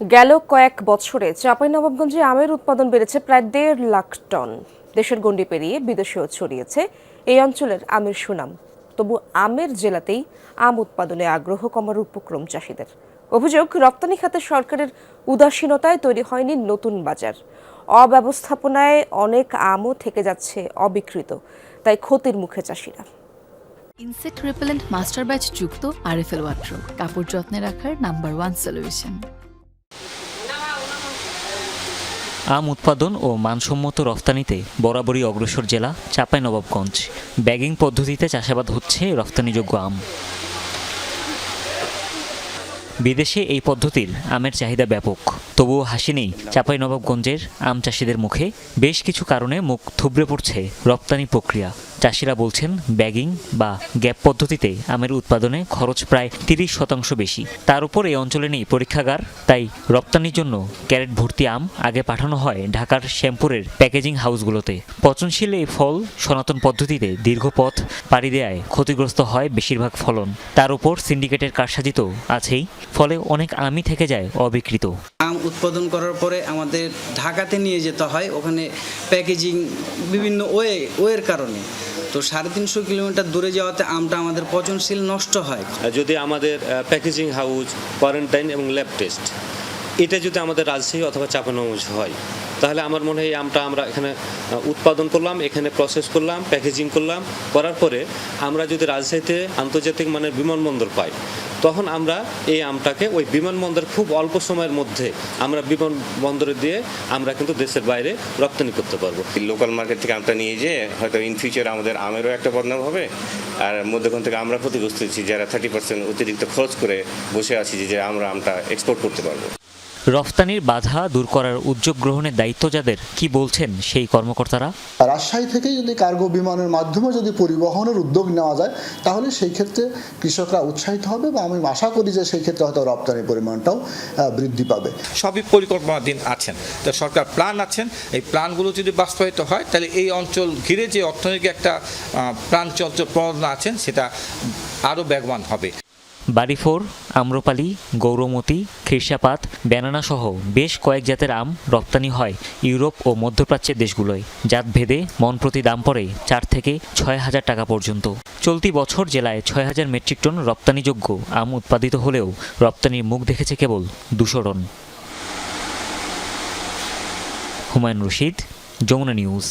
গেল কয়েক বছরে চাঁপাইনবাবগঞ্জে আমের উৎপাদন বেড়েছে প্রায় দেড় লাখ টন। দেশের গণ্ডি পেরিয়ে বিদেশেও ছড়িয়েছে এই অঞ্চলের আমের সুনাম। তবু আমের জেলাতেই আম উৎপাদনে আগ্রহ কমার উপক্রম চাষিদের। অভিযোগ, রপ্তানি খাতে সরকারের উদাসীনতায় তৈরি হয়নি নতুন বাজার। অব্যবস্থাপনায় অনেক আমও থেকে যাচ্ছে অবিকৃত, তাই ক্ষতির মুখে চাষিরা। ইনসেক্ট রিপেলেন্ট মাস্টার ব্যাচ যুক্ত আরএফএল ওয়াট্রো কাপড় যত্নে রাখার নাম্বার ওয়ান সলিউশন। আম উৎপাদন ও মানসম্মত রফতানিতে বরাবরই অগ্রসর জেলা চাঁপাইনবাবগঞ্জ ব্যাগিং পদ্ধতিতে চাষাবাদ হচ্ছে রফতানিযোগ্য আম। বিদেশে এই পদ্ধতির আমের চাহিদা ব্যাপক। তবুও হাসি নেই চাঁপাইনবাবগঞ্জের আম চাষিদের মুখে। বেশ কিছু কারণে মুখ থুবড়ে পড়ছে রপ্তানি প্রক্রিয়া। চাষিরা বলছেন, ব্যাগিং বা গ্যাপ পদ্ধতিতে আমের উৎপাদনে খরচ প্রায় তিরিশ শতাংশ বেশি। তার উপর এই অঞ্চলে নেই পরীক্ষাগার, তাই রপ্তানির জন্য ক্যারেট ভর্তি আম আগে পাঠানো হয় ঢাকার শ্যামপুরের প্যাকেজিং হাউসগুলোতে। পচনশীল এই ফল সনাতন পদ্ধতিতে দীর্ঘ পথ পাড়ি দেয় ক্ষতিগ্রস্ত হয় বেশিরভাগ ফলন। তার উপর সিন্ডিকেটের কারসাজি তো আছেই, ফলে অনেক আমই থেকে যায় অবিকৃত। আম উৎপাদন করার পরে আমাদের ঢাকাতে নিয়ে যেতে হয়, ওখানে প্যাকেজিং বিভিন্ন ওয়ে, ওয়ের কারণে। তো সাড়ে তিনশো কিলোমিটার দূরে যাওয়াতে আমটা আমাদের পচনশীল নষ্ট হয়। যদি আমাদের প্যাকেজিং হাউস কোয়ারেন্টাইন এবং ল্যাব টেস্ট এটা যদি আমাদের রাজশাহী অথবা চাপানগঞ্জ হয়, তাহলে আমার মনে হয় আমটা আমরা এখানে উৎপাদন করলাম, এখানে প্রসেস করলাম প্যাকেজিং করলাম, করার পরে আমরা যদি রাজশাহীতে আন্তর্জাতিক মানের বিমানবন্দর পাই তখন আমরা এই আমটাকে ওই বিমানবন্দর খুব অল্প সময়ের মধ্যে আমরা বিমানবন্দরে দিয়ে আমরা কিন্তু দেশের বাইরে রপ্তানি করতে পারব। লোকাল মার্কেট থেকে আমটা নিয়ে যেয়ে হয়তো ইন ফিউচার আমাদের আমেরও একটা বদনাম হবে আর মধ্যক্ষণ থেকে আমরা ক্ষতিগ্রস্ত হচ্ছি যারা থার্টি পার্সেন্ট অতিরিক্ত খরচ করে বসে আছি যে আমরা আমটা এক্সপোর্ট করতে পারব। রফতানির বাধা দূর করার উদ্যোগ গ্রহণের দায়িত্ব যাদের কি বলছেন সেই কর্মকর্তারা? রাজশাহী থেকে যদি কার্গো বিমানের মাধ্যমে যদি পরিবহনের উদ্যোগ নেওয়া যায় তাহলে সেই ক্ষেত্রে কৃষকরা উৎসাহিত হবে বা আমি আশা করি যে সেই ক্ষেত্রে হয়তো রপ্তানির পরিমাণটাও বৃদ্ধি পাবে। সবই পরিকল্পনাধীন আছেন। তো সরকার প্ল্যান আছেন। এই প্ল্যানগুলো যদি বাস্তবায়িত হয় তাহলে এই অঞ্চল ঘিরে যে অর্থনৈতিক একটা প্রাণ প্রাণচঞ্চল প্রবণতা আছেন সেটা আরও বেগবান হবে। বাড়িফোর, আম্রপালি, গৌরমতি, খিরসাপাত ব্যানানা সহ বেশ কয়েক জাতের আম রপ্তানি হয় ইউরোপ ও মধ্যপ্রাচ্যের দেশগুলোয়। জাত ভেদে মন প্রতি দাম পড়ে চার থেকে ছয় হাজার টাকা পর্যন্ত। চলতি বছর জেলায় ছয় হাজার মেট্রিক টন রপ্তানিযোগ্য আম উৎপাদিত হলেও রপ্তানির মুখ দেখেছে কেবল দুশো টন। হুমায়ুন রশিদ, যমুনা নিউজ।